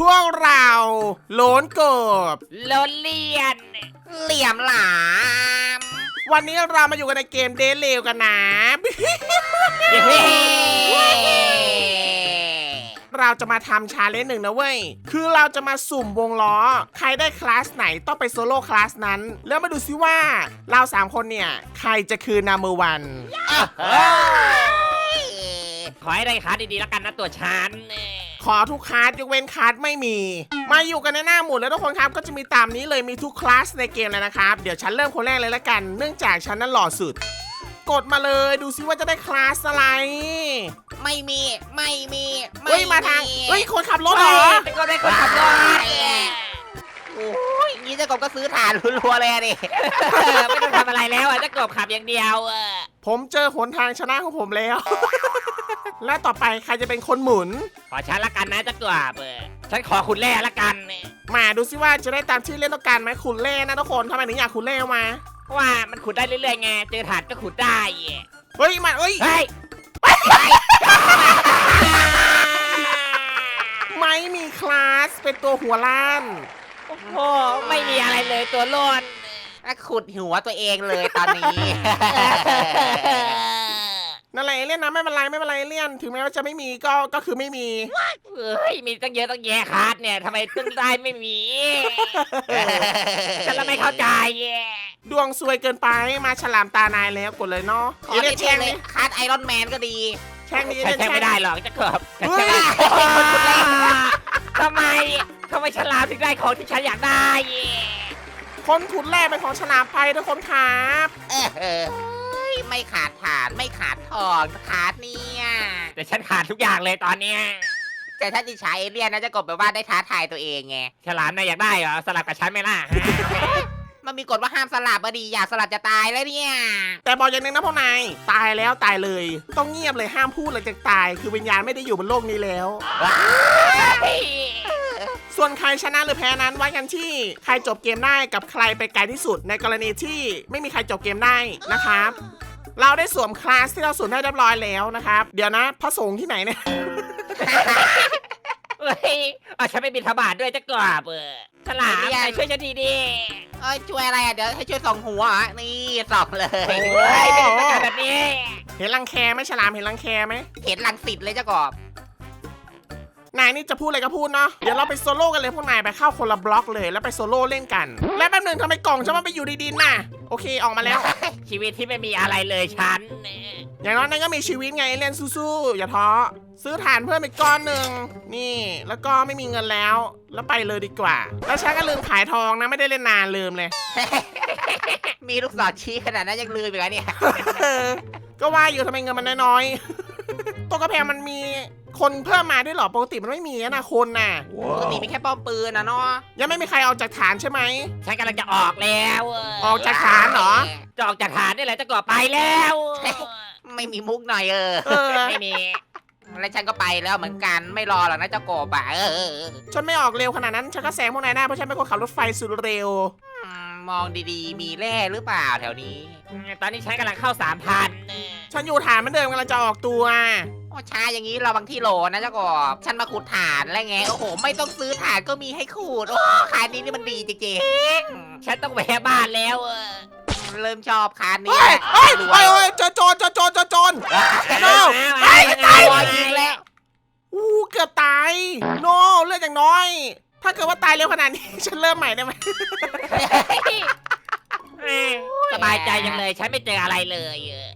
พวกเราโหลนกบ โลเลียน เหลี่ยมหลาม วันนี้เรามาอยู่กันในเกมเดเลวกันนะเย้เราจะมาทำชาเลนจ์หนึ่งนะเว้ย คือเราจะมาสุ่มวงล้อ ใครได้คลาสไหนต้องไปโซโล่คลาสนั้น แล้วมาดูซิว่า เราสามคนเนี่ย ใครจะคือนามือวัน ขอให้ได้คัสดีๆแล้วกันนะตัวฉัน ขอทุกคลาสยกเว้นคลาสไม่มี มาอยู่กันในหน้าหมุดแล้วทุกคนครับก็จะมีตามนี้เลยมีทุกคลาสในเกมเลยนะครับ เดี๋ยวฉันเริ่มคนแรกเลยละกัน เนื่องจากฉันนั้นหล่อสุด กดมาเลยดูซิว่าจะได้คลาสอะไรไม่มีไม่มีไเฮ้ยมาทางเฮ้ยคนขับรถเหรอเป็นก็ได้คนขับรถโอ้ยงี้เจ้ากบก็ซื้อถ่านรัวๆเลยอะดิ ไม่ต้องทำอะไรแล้วอะจะกบขับอย่างเดียวเออผมเจอหนทางชนะของผมแล้ว และต่อไปใครจะเป็นคนหมุน ขอฉันละกันนะจะกบเออฉันขอคุณแร่ละกันมาดูซิว่าจะได้ตามที่เล่นต้องการไหมขุนเล่นะทุกคนทำไมถึงอยากขุนเล่มาว่ามันขุดได้เรื่อยๆไงเจอถาดก็ขุดได้เฮ้ยมาเฮ้ยเฮ้ยไม่มีคลาสเป็นตัวหัวล้านโอ้โหไม่มีอะไรเลยตัวโลนอะขุดหัวตัวเองเลยตอนนี้ นั่นแหละเอเลี่ยนนะไม่เป็นไรไม่เป็นไรเอเลี่ยน ถึงแม้ว่าจะไม่มีก็ก็คือไม่มีเฮ้ยมีตั้งเยอะตั้งแยะคัสเนี่ยทำไมตึ้งได้ไม่มี ฉันละไม่เข้าใจดวงซวยเกินไปมาฉลามตานายแล้วกดเลยเนาะขเออเลี่ยนเท่แช่งๆเลยนี่คาร์ดไอรอนแมนก็ดีแช่งนี่เอฉันเลี่ยนแช่งแช่งไม่ได้หรอกจะกบฉันเฮ้แช่ยงไม่ได้ทำไมทำไมฉลามถึงได้ของที่ฉันอยากได้คนขุดแร่เป็นของฉลามไปทุกคนครับ เออเออเฮ้ย ไม่ขาดฐานไม่ขาดทองขาดเนี่ยแต่ฉันขาดทุกอย่างเลยตอนเนี้ยแต่ถ้าดิช้าเอเลี่ยนนะเจะกบแบบว่าได้ท้าทายตัวเองไงฉลามนายอยากได้เหรอสลับกับฉันไหมล่ะมันมีกฎว่าห้ามสลับอะดีอยากสลับจะตายแล้วเนี่ย แต่บอกอย่างหนึงนะพวกนายตายแล้วตายเลย ต้องเงียบเลยห้ามพูดเลยจะตาย คือวิญญาณไม่ได้อยู่บนโลกนี้แล้ว ส่วนใครชนะหรือแพ้นั้นไว้กันที่ใครจบเกมได้กับใครไปไกลที่สุดในกรณีที่ไม่มีใครจบเกมได้นะครับ เราได้สวมคลาสที่เราสวมได้เรียบร้อยแล้วนะครับ เดี๋ยวนะพระสงฆ์ที่ไหนเนี่ย เฮ้ยเอาฉันไม่บินทบาทด้วยจะกบเออฉลามนายช่วยฉันทีดิเอ้ยช่วยอะไรอะเดี๋ยวให้ช่วยส่องหัวเหรอนี่ส่องเลยเฮ้ยไม่ได้ต้องการแบบนี้ เห็นรังแคไหมฉลามเห็นรังแคไหมเห็นลังสิตเลยเจ้ากบ นายนี่จะพูดอะไรก็พูดเนาะเดี๋ยวเราไปโซโล่กันเลยพวกนายไปเข้าคนละบล็อกเลย แล้วไปโซโล่เล่นกัน และแป๊บหนึงทำไมกล่องฉันมันไปอยู่ในดินน่ะโอเคออกมาแล้ว ชีวิตที่ไม่มีอะไรเลยฉันอย่างน้อยนั่นก็มีชีวิตไงเล่นสู้ๆอย่าท้อซื้อฐานเพิ่มอีกก้อนหนึ่งนี่ แล้วก็ไม่มีเงินแล้ว แล้วไปเลยดีกว่า แล้วฉันก็ลืมขายทองนะไม่ได้เล่นนานลืมเลย มีลูกศรชี้ขนาดนั้นยังลืมอีกแล้วเนี่ย ก็ว่าอยู่ทำไมเงินมันน้อยๆ ตัวกระแพงมันมีคนเพิ่มมาด้วยเหรอ ปกติมันไม่มีนะคนน่ะ ปกติมีแค่ป้อมปืนนะเนาะยังไม่มีใครออกจากฐานใช่ไหม ฉันกำลังจะออกแล้วออกจากฐานเหรอ จะออกจากฐานนี่แหละจะกบไปแล้ว ไม่มีมุกหน่อยเออ เออ ไม่มี แล้วฉันก็ไปแล้วเหมือนกันไม่รอหรอกนะเจ้ากบอะเออ ฉันไม่ออกเร็วขนาดนั้น ฉันก็แซงพวกนายได้เพราะฉันเป็นคนขับรถไฟสุดเร็วอื มมองดีๆ มีแร่หรือเปล่าแถวนี้ตอนนี้ฉันกำลังเข้าสามพันฉันอยู่ฐานเหมือนเดิมกำลังจะออกตัว โอ้ช้าอย่างนี้เราบางที่โหลนะเจ้ากบฉันมาขุดฐานแล้วไง โอ้โห ไม่ต้องซื้อฐานก็มีให้ขุด โอ้คานนี้นี่มันดีจริงฉันต้องแวะบ้านแล้วเออๆเริ่มชอบคานนี้เฮ้ยเฮ้ยรวเฮ้ยยเฮ้ยเจอโจรเจอโจรเจอโจรเอาไอ้เอาตายเอารอยยิงแล้วอู้เกือบตาย โนเลือดอย่างน้อย ถ้าเกิดว่าตายเร็วขนาดนี้ ฉันเริ่มใหม่ได้ไหมสบายใจจังเลยฉันไม่เจออะไรเลยเออ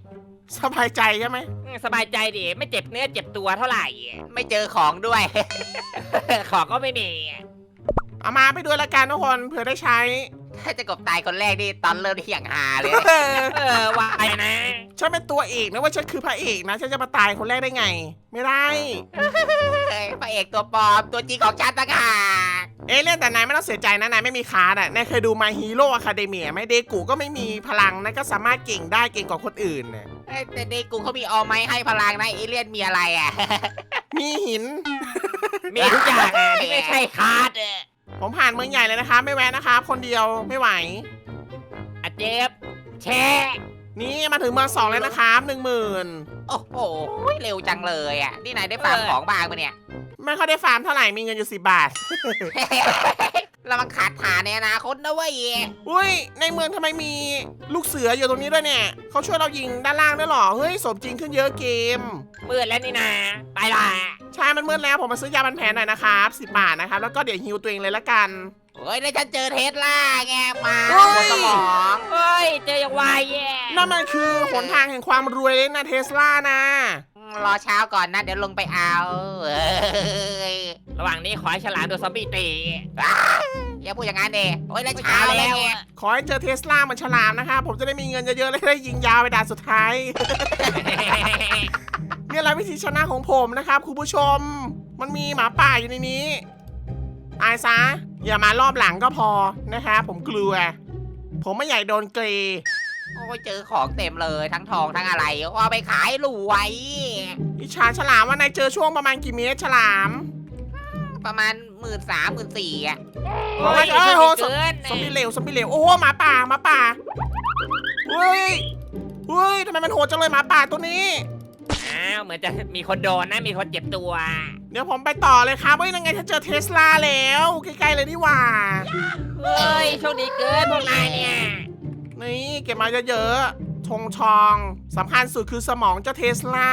สบายใจใช่ไหมสบายใจดิไม่เจ็บเนื้อเจ็บตัวเท่าไหร่ ไม่เจอของด้วย ของก็ไม่มี เอามาไปด้วยละกันทุกคนเผื่อได้ใช้ ถ้าเจะกบตายคนแรกนี่ตอนเริ่มที่อย่างหาเลย เออเออวายนะ ฉันเป็นตัวเอกนะว่าฉันคือพระเอกนะฉันจะมาตายคนแรกได้ไง ไม่ได้ เฮ้ยพระเอกตัวปลอมตัวจริงของฉันต่างหากเอะเล่นแต่นายไม่ต้องเสียใจนะนายไม่มีคาร์ดอะนายเคยดู My Hero Academia ไหมเดกูก็ไม่มีพลังนะก็สามารถเก่งได้เก่งกว่าคนอื่นน่ะเอ้ยแต่เด็กกูเขามีออไม้ให้พลังนะเอเลี่ยนมีอะไรอะ มีหิน มีทุกอย่างอะที่ไม่ใช่คาร์ดเออ ผมผ่านเมืองใหญ่เลยนะคะไม่แวะนะครับ คนเดียวไม่ไหว อะเจ็บแช่นี่มาถึงเมืองสองแล้วนะครับหนึ่งหมื่นโอ้โหเร็วจังเลยอะ นี่นายได้ฟาร์มของบ้างปะเนี่ย ไม่ค่อยได้ฟาร์มเท่าไหร่มีเงินอยู่สิบาท เรามันขาดฐานในอนาคตนะเว้ยอุ้ย ในเมืองทำไมมีลูกเสืออยู่ตรงนี้ด้วยเนี่ยเขาช่วยเรายิงด้านล่างด้วยเหรอ เฮ้ยสมจริงขึ้นเยอะเกม มืดแล้วนี่นาไปละใช่มันมืดแล้วผมมาซื้อยาบันแผลหน่อยนะครับสิบาทนะครับ แล้วก็เดี๋ยวฮิวตัวเองเลยละกัน เฮ้ยแล้วฉันเจอเทสลาไงมาเฮ้ยบนสมองเฮ้ยเจออย่างไวแย่นั่นมันคือหนทางแห่งความรวยเลยนะเทสลานะ อืมรอเช้าก่อนนะ เดี๋ยวลงไปเอาเอ้ย ระหว่างนี้ขอให้ฉลามโดนซอมบี้ตีอย่าพูดอย่างนั้นเดโอ้ยแล้วไม่เช้าเช้าแล้แล้ววไงขอให้เจอเทสลาเหมือนฉลามนะครับผมจะได้มีเงินเยอะๆแล้วได้ยิงยาวไปด่านสุดท้าย เนี่ยแหละวิธีชนะของผมนะครับคุณผู้ชม มันมีหมาป่าอยู่ในนี้ ตายซะ อย่ามารอบหลังก็พอนะครับผมกลัว ผมไม่อยากโดนเกรโอ้ยเจอของเต็มเลยทั้งทองทั้งอะไรเอาไปขายรวย อิจฉาฉลามว่านายเจอช่วงประมาณกี่เมตรฉลาม ประมาณหมื่นสามหมื่นสี่อะโอ้ยเฮ้ยโอ้ยเกินซอมบี้เหลวซอมบี้เหลวโอ้โหหมาป่าหมาป่าเฮ้ยเฮ้ยทำไมมันโหดจังเลยหมาป่าตัวนี้ อ้าวเหมือนจะมีคนโดนนะมีคนเจ็บตัว เดี๋ยวผมไปต่อเลยครับเฮ้ยยังไงถ้าเจอเทสลาแล้วใกล้ๆเลยนี่หว่า เฮ้ยโชคดีเกินพวกนายเนี่ย นี่เก็บมาเยอะๆทงชองสำคัญสุดคือสมองเจ้าเทสลา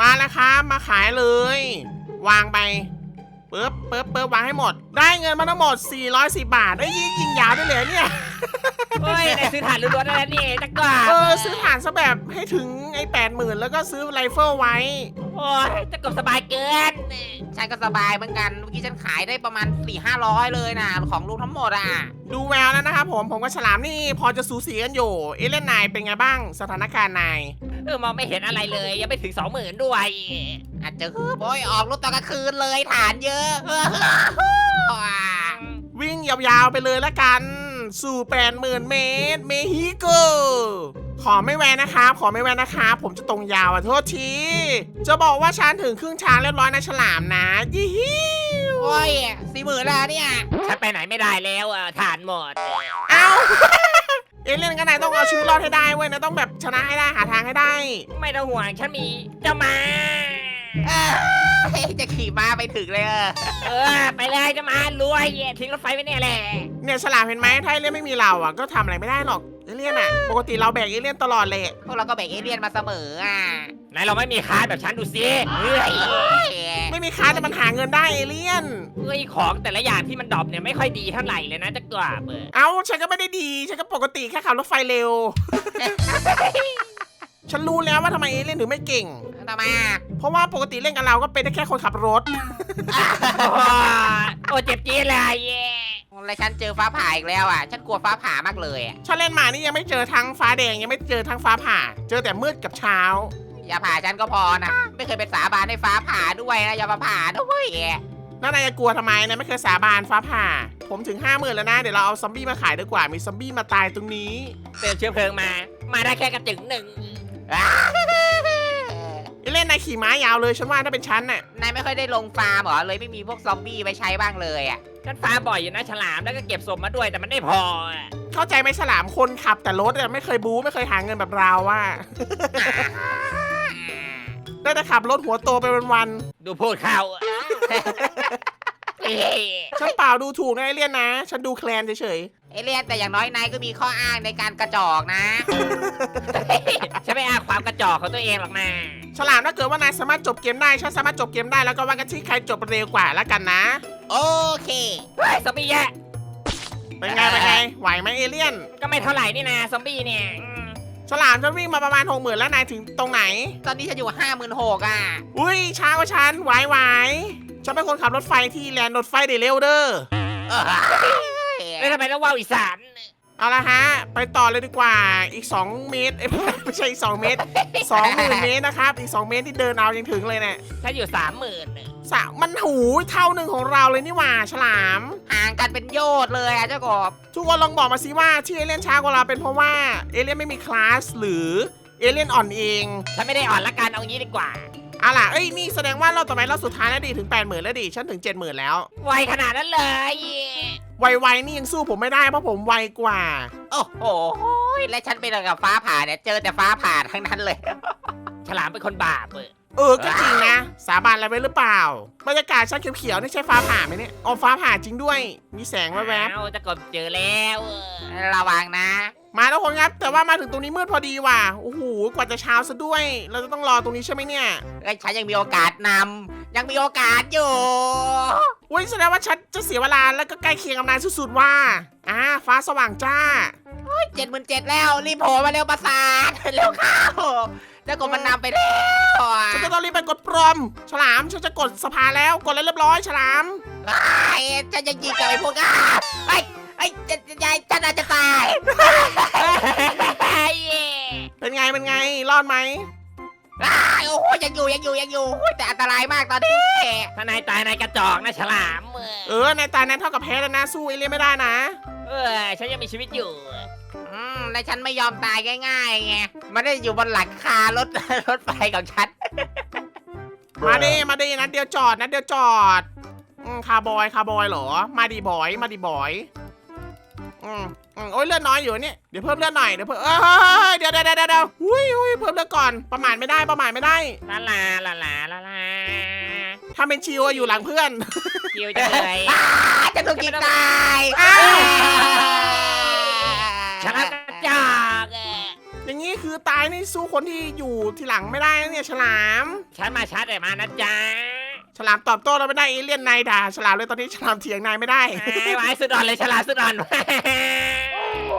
มาแล้วครับ มาขายเลย วางไป ปึ๊บปึ๊บปึ๊บวางให้หมด ได้เงินมาทั้งหมด 410 บาทเอ้ยยิงยิงยาวได้เลยเนี่ย เฮ้ยนายซื้อถ่านล้วนๆแล้วนี่จักกว่าเออซื้อฐานซะแบบให้ถึงไอ้แปดหมื่นแล้วก็ซื้อไรเฟิลไว้ โอ้ยจะกบสบายเกินฉันก็สบายเหมือนกันเมื่อกี้ฉันขายได้ประมาณ4ี่ห้าร้อยเลยนะของลูกทั้งหมดอะ ดูแววแล้วนะครับผมผมกับฉลามนี่พอจะสูสีกันอยู่ เอเลนนายเป็นไงบ้างสถานการณ์นาย เออมองไม่เห็นอะไรเลย ยังไม่ถึงสองหมื่นด้วยอาจจะคือโอ้ยออกรถตอนกลางคืนเลยฐานเยอะวิ่งยาวๆไปเลยละกัน สู่80,000เมตร เมฮิโก ขอไม่แวะนะครับ ขอไม่แวะนะครับ ผมจะตรงยาวอะโทษที จะบอกว่าฉันถึงครึ่งทางเรียบร้อยนะฉลามนะยี่ฮิวโอ้ยสี่หมื่นแล้วเนี่ย ฉันไปไหนไม่ได้แล้วอะถ่านหมด เอ้า เอเลี่ยนกันนายต้องเอาชีวิตรอดให้ได้เว้ยนะต้องแบบชนะให้ได้หาทางให้ได้ ไม่ต้องห่วงฉันมีเจ้าหมา เอ้ยจะขี่ม้าไปถึงเลยเออเออ ไปเลยเจ้าหมารวยทิ้งรถไฟไว้เนี่ยแหละ เนี่ยฉลามเห็นไหมถ้าเอเลี่ยนไม่มีเราอะก็ทำอะไรไม่ได้หรอกเอเลี่ยนอะ ปกติเราแบกเอเลี่ยนตลอดเลยพวกเราก็แบ่งเอเลี่ยนมาเสมออะไหนเราไม่มีคาร์ดแบบฉันดูสิเฮ้ยไม่มีค้าแต่มันหาเงินได้เอเลี่ยน เฮ้ยของแต่ละอย่างที่มันดรอปเนี่ยไม่ค่อยดีเท่าไหร่เลยนะจะกว่าเบอร์เอ้าฉันก็ไม่ได้ดีฉันก็ปกติแค่ขับรถไฟเร็ว ฉันรู้แล้วว่าทำไมเอเลี่ยนถึงไม่เก่ง ทำไมอะเพราะว่าปกติเล่นกับเราก็เป็นได้แค่คนขับรถ โอ้เจ็บจี๊ดเลยเย่แล้วฉันเจอฟ้าผ่าอีกแล้วอะ ฉันกลัวฟ้าผ่ามากเลยอะฉันเล่นมานี่ยังไม่เจอทั้งฟ้าแดงยังไม่เจอทั้งฟ้าผ่า เจอแต่มืดกับเช้า อย่าผ่าฉันก็พอนะ ไม่เคยเป็นสาบานให้ฟ้าผ่าด้วยนะ อย่ามาผ่าด้วยแล้วนายจะกลัวทำไมนายไม่เคยสาบานฟ้าผ่า ผมถึงห้าหมื่นแล้วนะ เดี๋ยวเราเอาซอมบี้มาขายดีกว่ามีซอมบี้มาตายตรงนี้ เติมเชื้อเพลิงมา มาได้แค่กระจึงหนึ่ง เอเล่นนายขี่ม้ายาวเลยฉันว่าถ้าเป็นฉันน่ะนายไม่ค่อยได้ลงฟาร์มเหรอ เลยไม่มีพวกซอมบี้ไปใช้บ้างเลยอะ ฉันฟาร์มบ่อยอยู่นะฉลามแล้วก็เก็บศพมาด้วยแต่มันไม่พออะเข้าใจไหมฉลามคนขับแต่รถอะไม่เคยบู๊ไม่เคยหาเงินแบบเราว่า ได้แต่ขับรถหัวโตไปวันดูพูดเข้าอะเอ้ยๆฉันเปล่าดูถูกนะไอเลี่ยนนะ ฉันดูแคลนเฉย เอเลี่ยนแต่อย่างน้อยนายก็มีข้ออ้างในการกระจอกนะ ฉันไม่อ้างความกระจอกของตัวเองหรอกนะๆฉลามถ้าเกิดว่านายสามารถจบเกมได้ฉันสามารถจบเกมได้แล้วก็ว่ากันที่ใครจบเร็วกว่าแล้วกันนะ โอเค เฮ้ยซอมบี้แย่เป็นไงเป็นไงไหวไหมเอเลี่ยน ก็ไม่เท่าไหร่นี่นะซอมบี้เนี่ยอืมฉลามฉันวิ่งมาประมาณหกหมื่นแล้วนายถึงตรงไหน ตอนนี้ฉันอยู่ห้าหมื่นหกอะ อุ้ยช้ากว่าฉันไหวไหวฉันเป็นคนขับรถไฟที่แลนด์รถไฟเดเร็วเด้อ แล้วทำไมต้องว่าวอีสาน เอาละฮะ ไปต่อเลยดีกว่าอีก 2 เมตรเอ้ยไม่ใช่อีก 2 เมตร2หมื่นเมตรนะครับ อีก 2 เมตรที่เดินเอายังถึงเลยเนี่ยฉันอยู่สามหมื่นสะมันหูเท่าหนึ่งของเราเลยนี่หว่าฉลาม ห่างกันเป็นโยชน์เลยอะเจ้ากบทุกคนลองบอกมาสิว่าที่เอเลี่ยนช้ากว่าเราเป็นเพราะว่าเอเลี่ยนไม่มีคลาสหรือเอเลี่ยนอ่อนเอง ฉัฉันไม่ได้อ่อนละกันเอางี้ดีกว่าเอาล่ะเอ้ยนี่แสดงว่าเราต่อไปเราสุดท้ายแล้วดิถึง 8 0,000 แล้วดิฉันถึง 70,000 แล้ว ไวขนาดนั้นเลย ไวๆนี่ยังสู้ผมไม่ได้เพราะผมไวกว่า โอ้โหและฉันเป็นกับฟ้าผ่าเนี่ย เจอแต่ฟ้าผ่าทั้งนั้นเลย ฉลามเป็นคนบาปเออเออก็จริงนะ สาบานอะไรไว้หรือเปล่า บรรยากาศชั้นเขียวๆนี่ใช่ฟ้าผ่าไหมเนี่ยอ๋อฟ้าผ่าจริงด้วย มีแสงแวบเอาจะกบเจอแล้วเออระวังนะๆมาทุกคนครับ แต่ว่ามาถึงตรงนี้มืดพอดีว่ะโอ้โหกว่าจะเช้าซะด้วย เราจะต้องรอตรงนี้ใช่ไหมเนี่ย ไอ้ยฉันยังมีโอกาสนำยังมีโอกาสอยู่ อุ้ยแสดงว่าฉันจะเสียเวลาแล้วก็ใกล้เคียงกับนายสุดๆว่า อ่า ฟ้าสว่างจ้า เจ็ดหมื่นเจ็ดแล้วรีบโผล่มาเร็วประสาทเร็วเข้าแล้วกดมันนำไปแล้วฉันจะต้องรีบไปกดปลอมฉลาม ฉันจะกดสภาแล้วกดแล้วเรียบร้อยฉลาม ไอ้ฉันจะยิงกับไอ้พวกอ้าไอ้ไอ้จะจะยายฉันอาจจะตายเป็นไงเป็นไง รอดไหมอ้ายโอ้โหยังอยู่ยังอยู่ยังอยู่โอ้ยแต่อันตรายมากตอนนี้ถ้านายตายนายกระจอกนะฉลามเออเออในตายนั้นเท่ากับแพ้แล้วนะสู้เอเลี่ยนไม่ได้นะ เออฉันยังมีชีวิตอยู่อืมและฉันไม่ยอมตายง่ายๆไงมันได้อยู่บนหลังคารถ รถไฟของฉัน มาดิมาดินะเดียวจอดนะเดียวจอดอืมคาร์บอยคาร์บอยเหรอ มาดีบอยมาดีบอย อืมอืมโอ้ยเลือดน้อยอยู่เนี่ยเดี๋ยวเพิ่มเลือดหน่อย เดี๋ยวเพิ่มเอ้ยเดี๋ยวเดี๋ยวเดี๋ยวเดี๋ยวอุ้ยอุ้ยเพิ่มเลือดก่อน ประมาทไม่ได้ ประมาทไม่ได้ลาลาลาลาลาลาถ้าเป็นชิวอะอยู่หลังเพื่อน คิวจะเลยอ้าจะถูกยิงตายอ้าวฉลามกระจอกเอออย่างนี้คือตายนี่สู้คนที่อยู่ที่หลังไม่ได้นะเนี่ยฉลาม ฉันมาชัดเลยมานะจ๊ะ ฉลามตอบโต้เราไม่ได้เอเลี่ยนนายด่าฉลามเลยตอนนี้ฉลามเถียงนายไม่ได้ไอ้ไว้สุดอ่อนเลยฉลามสุดอ่อน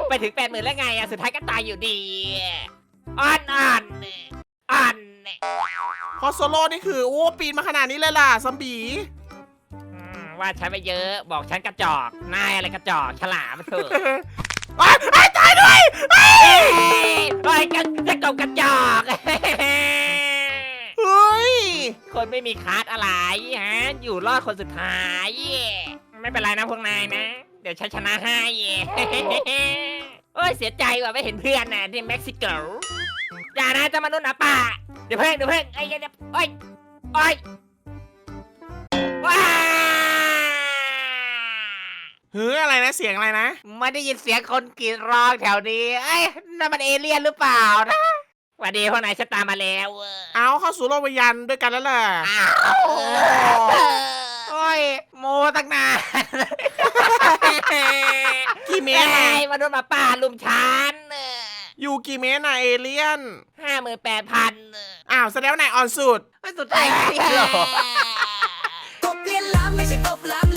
ไปถึงแปดหมื่นแล้วไงอะสุดท้ายก็ตายอยู่ดีอ่อนอ่อนอ่อนพอโซโล่นี่คือโอ้ปีนมาขนาดนี้เลยล่ะซัมบี อืมว่าฉันไปเยอะบอกฉันกระจอกนายอะไรกระจอกฉลามเถอะไอ้ไอ้ตายด้วย เอ้ยโอ้ยกระจะกบกระจอก เฮ้ย คนไม่มีคาร์ดอะไรฮะ อยู่รอดคนสุดท้าย ไม่เป็นไรนะพวกนายนะ เดี๋ยวฉันชนะให้โอ้ยเสียใจว่ะไม่เห็นเพื่อนน่ะที่เม็กซิโกอย่านะเจะมนุษย์หนะป่าเดี๋ยวเพิ่งเดี๋ยวเพิ่งไอ้เดี๋ยวโอ้ยโอ้ยว้าเฮ้ยอะไรนะเสียงอะไรนะ ไม่ได้ยินเสียงคนกรีดร้องแถวนี้เอ้ยนั่นมันเอเลี่ยนหรือเปล่านะ หวันดีพวกนายฉันตามมาแล้วเอาเข้าสู่โลกวิญญาณด้วยกันแล้วล่ะอ้าวโอ้ยโมตั้งนานกี่เมเอ้ตรอะยมนุษย์หมาป่าลุมฉันอยู่กี่เมตรนะเอเลี่ยนห้าหมื่นแปดพันอ้าวแสดงว่านายอ่อนสุด สุดท้ายเอเลี่ยนเหรอกบเลียนล้ำไม่ใช่กบล้ำ